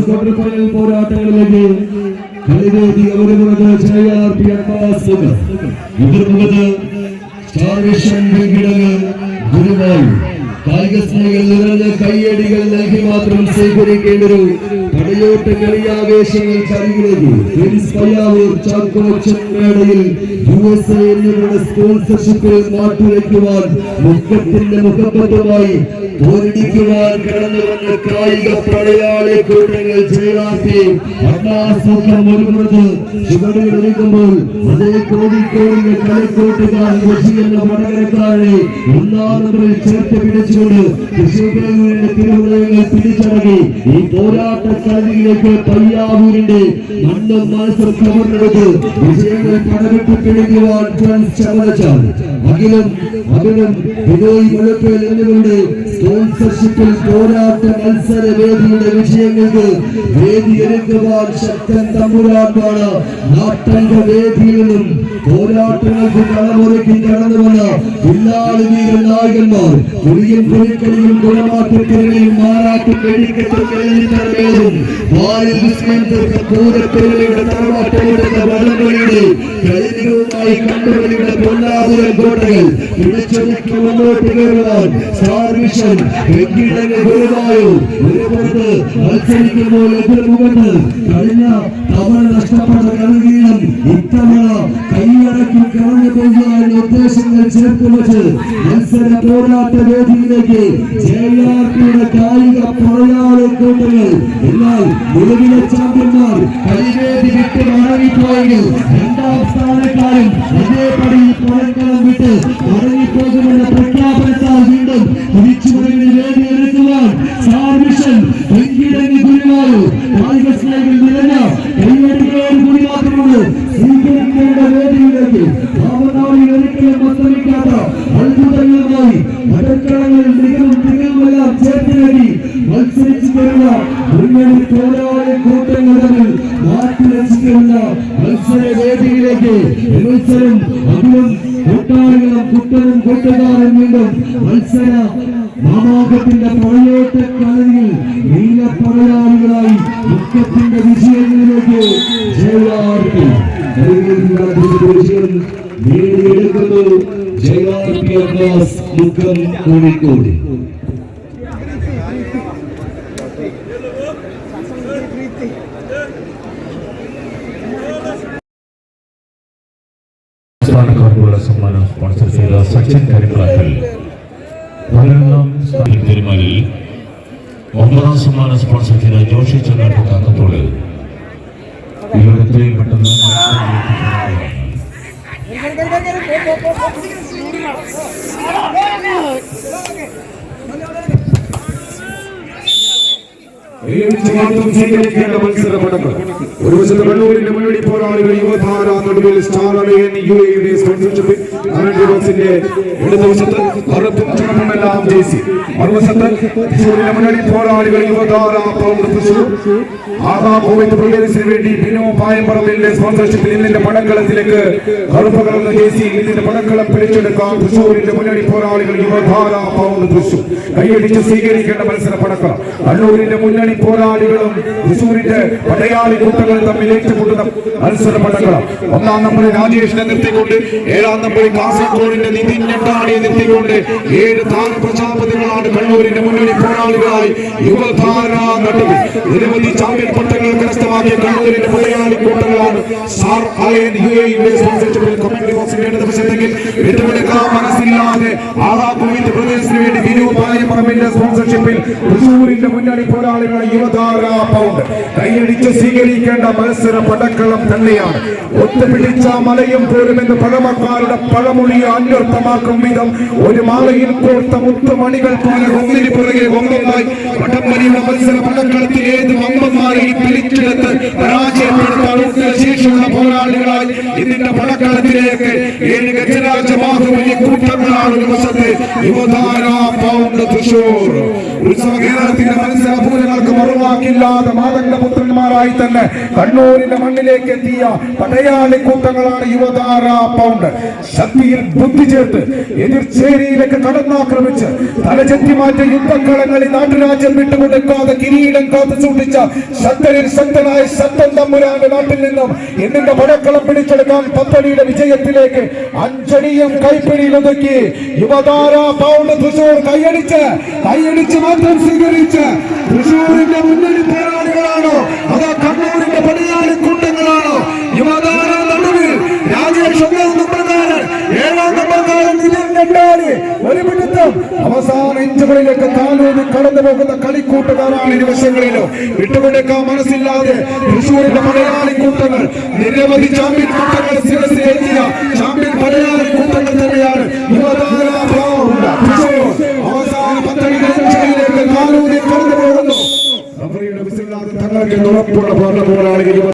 Quarter final പോരാട്ടങ്ങളിലേക്ക് കളിവേദി അവരുമുള്ളത് ചായാർ പി അബ്ബാസ് എതിർമുഖത്ത് സ്റ്റാർ വിഷൻ വികിടങ്ങ് ഗുരുവായൂർ. കായിക സ്നേഹികൾ നിറഞ്ഞ കൈയടികൾ നൽകി മാത്രം സ്വീകരിക്കേണ്ട ഒരു പടയോട്ട് കളിയാവേശങ്ങൾ ചെമ്മേടയിൽ യു എസ് എ എന്നിവരുടെ സ്പോൺസർഷിപ്പിൽ മാറ്റിവെക്കുവാൻ മുഖത്തിന്റെ മുഖപ്പത്തുമായി ചേർത്ത് പിടിച്ചുകൊണ്ട് പിടിച്ചടങ്ങി ഈ പോരാട്ട കളിയിലേക്ക് പയ്യാവൂരിന്റെ മണ്ണും മനസ്സും കവർന്നെടുത്ത് വിജയങ്ങൾ പടവിട്ട് പിടിക്കുവാൻ ചമലച്ചാൽ അഖിലും അഖിലും വിനോയ് മുഴപ്പേൽ എന്നിവരുടെ സ്പോൺസർഷിപ്പിൽ പോരാട്ട മത്സര വേദിയുടെ വിജയങ്ങൾക്ക് വേദിയൊരുക്കുവാൻ ശക്തൻ തമ്പുരാട്ടാണ് നാട്ടംഗ വേദിയിൽ നിന്നും പോരാട്ടങ്ങൾക്ക് കഴിഞ്ഞ തവണ നഷ്ടപ്പെട്ട പോകുവാനുള്ള ഉദ്ദേശങ്ങൾ ചേർത്ത് വെച്ച് മത്സര പോരാട്ട വേദിയിലേക്ക് ജെആർപിയുടെ കായിക പടയാളി കൂട്ടങ്ങൾ. എന്നാൽ നിലവിലെ ചാമ്പ്യന്മാർ കൈവേദി വിട്ട് മടങ്ങിപ്പോയെങ്കിൽ രണ്ടാം സ്ഥാനക്കാരും അതേപടി പുറക്കളം വിട്ട് മടങ്ങിപ്പോകുമെന്ന പ്രഖ്യാപനത്താൽ വീണ്ടും തിരിച്ചുവരവിന് വേദി ഒരുക്കുവാൻ സ്റ്റാർ മിഷൻ വെങ്കിടങ്ങി ഗുരുവായൂർ കായിക സ്നേഹികൾ നിറഞ്ഞ കൈവടികളോട് കൂടി മാത്രമുണ്ട്. സ്വീകരിക്കേണ്ട വേദിയിലേക്ക് ഒരിക്കലും അസ്തമിക്കാത്ത അത്ഭുതങ്ങളുമായി മടക്കളങ്ങൾ മികവും തികവുമെല്ലാം ചേർത്ത് നേടി. മത്സരിച്ചു പോരാളി കൂട്ടങ്ങൾ തമ്മിൽ മത്സര വേദിയിലേക്ക് മത്സരം അതിലും കൂട്ടാളികളും കുട്ടനും കൂട്ടുകാരും വീണ്ടും മത്സര മാമാകത്തിന്റെ പഴയോട്ട നീല പടയാളികളായി മുഖത്തിന്റെ വിജയങ്ങളിലേക്ക് ജയാർപി വിജയം നേടിയെടുക്കുന്നു ജയാർപി അബ്ബാസ് മുഖം കോഴിക്കോട് സംസ്ഥാനക്കാർക്കുള്ള സമ്മാനം സ്പോൺസർ ചെയ്ത സച്ചിൻ കരിമ്പ്ലാക്കൽ പതിനൊന്നാം പെരുമാലിൽ ഒമ്പതാം സമ്മാനം സ്പോൺസർ ചെയ്ത ജോഷി ചങ്ങാട്ട് കാക്കത്തോട് தெய்வத்தை மட்டும்தான் സ്വീകരിക്കേണ്ട കണ്ണൂരിന്റെ മുന്നണി പോരാളികൾ യുവധാര നടുവിൽ സ്റ്റാർ അലയൻ യു എയുടെ സ്പോൺസർഷിപ്പ് കമന്ററി ബോക്സിന്റെ ഇടതുവശത്ത് കറുപ്പും ചുവപ്പുമെല്ലാം ജേസി മറുവശത്ത് തൃശ്ശൂരിന്റെ മുന്നണി പോരാളികൾ യുവധാര പൗണ്ട് തൃശൂർ ആഹാ കോവിഡ് വേണ്ടി ബിനോ സ്പോൺസർഷിപ്പിൽ ഇന്നിന്റെ പടക്കളത്തിലേക്ക് കറുപ്പ് കലർന്ന ജേസി ഇന്നിന്റെ പടക്കളം പിടിച്ചെടുക്കാൻ തൃശ്ശൂരിന്റെ മുന്നണി പോരാളികൾ യുവധാര പൗണ്ട് തൃശൂർ കൈയടിച്ച് സ്വീകരിക്കേണ്ട മത്സര പടക്കം കണ്ണൂരിന്റെ മുന്നണി പോരാളികളും തൃശൂരിന്റെ പടയാളി കൂട്ടങ്ങൾ തമ്മിൽ ഏറ്റുമുട്ടുന്ന മത്സര പടക്കളം ഒന്നാം നമ്പറിൽ രാജേഷിനെ നിർത്തിക്കൊണ്ട് ഏഴാം നമ്പറിൽ കാസർഗോഡിന്റെ നിതിൻ ഞെട്ടാടിയെ നിർത്തിക്കൊണ്ട് ഏഴ് താര പ്രജാപതികളാണ് കണ്ണൂരിന്റെ മുന്നണി പോരാളികളായി യുവധാര നിരവധി ചാമ്പ്യൻ പട്ടങ്ങൾ കരസ്ഥമാക്കിയ കണ്ണൂരിന്റെ പടയാളി കൂട്ടങ്ങളാണ് സാർ അലയൻ യു എയുടെ മനസ്സില്ലാതെ ആഹാ കോവിഡ് പ്രദേശത്തിന് വേണ്ടി പായപ്പറമ്പിന്റെ സ്പോൺസർഷിപ്പിൽ തൃശൂരിന്റെ മുന്നണി പോരാളികളെ യുവധാര പൗണ്ട്. കൈയടിച്ച് സ്വീകരിക്കേണ്ട മത്സര പടക്കളം തന്നെയാണ്. ഒത്തുപിടിച്ച മലയും പോലും എന്ന് പഴമക്കാരുടെ പഴമൊഴി അന്വർത്ഥമാക്കും വിധം ഒരു മാലയിൽ കോർത്ത മുത്തുമണികൾ പോലെ ഒന്നിന് പുറകെ ഒന്നൊന്നായി വടംവലിയുടെ മത്സര പടക്കളത്തിൽ ഏത് വമ്പന്മാരെയും പിടിച്ചെടുത്ത് പരാജയപ്പെടുത്താൻ ശേഷിയുള്ള പോരാളികളായി ഇതിന്റെ പടക്കളത്തിലേക്ക് ഏഴ് ഗജരാജ ബാഹുബലി കൂട്ടങ്ങളാണ് ഒരു വശത്ത്. യുവധാര പൗണ്ട് തൃശൂർ ഉത്സവ കേരളത്തിന്റെ മത്സര പൂരങ്ങൾക്ക് മറുവാക്കില്ലാതെ മാതന്റെ പുത്രന്മാരായി തന്നെ കണ്ണൂരിന്റെ മണ്ണിലേക്ക് എത്തിയ പടയാളി കൂട്ടങ്ങളാണ് യുവതാര പൗണ്ട്. ശക്തിയിൽ ബുദ്ധി ചേർത്ത് എതിർച്ചേരിയിലേക്ക് കടന്നാക്രമിച്ച് തലചെത്തി മാറ്റ യുദ്ധക്കളങ്ങളിൽ നാട്ടുരാജ്യം വിട്ടുകൊടുക്കാതെ കിരീടം കാത്തു സൂക്ഷിച്ച ശക്തരിൽ ശക്തനായ ശക്തൻ തമ്പുരാന്റെ നാട്ടിൽ നിന്നും എന്നിന്റെ പടക്കളം പിടിച്ചെടുക്കാൻ പത്തടിയുടെ വിജയത്തിലേക്ക് അഞ്ചടിയും കൈപ്പിടിയിൽ ഒതുക്കി. യുവതാര പൗണ്ട് തൃശൂർ കൈയടിച്ച് കൈയടിച്ച് മാത്രം സ്വീകരിച്ച് തൃശൂരിന്റെ മുന്നണി പോരാളികളാണോ? അതോ കണ്ണൂരിന്റെ പടിയാളി കൂട്ടങ്ങളാണോ യുവതാര നടുവിൽ രാജേഷ് ഒന്നാം ഏഴാം നമ്പർക്കാരൻ ഇതിൽ രണ്ടാളി ഒരു പിടുത്തം. അവസാന ഇഞ്ചുകളിലേക്ക് കാലൂരി കടന്നു പോകുന്ന കളിക്കൂട്ടുകാരാണ് ഇരുവശങ്ങളിലും. വിട്ടുകൊടുക്കാൻ മനസ്സില്ലാതെ തൃശൂരിന്റെ മലയാളി കൂട്ടങ്ങൾ നിരവധി ചാമ്പ്യൻ കൂട്ടങ്ങൾ ചാമ്പ്യൻ ഉറപ്പുള്ള പോരാളികൾ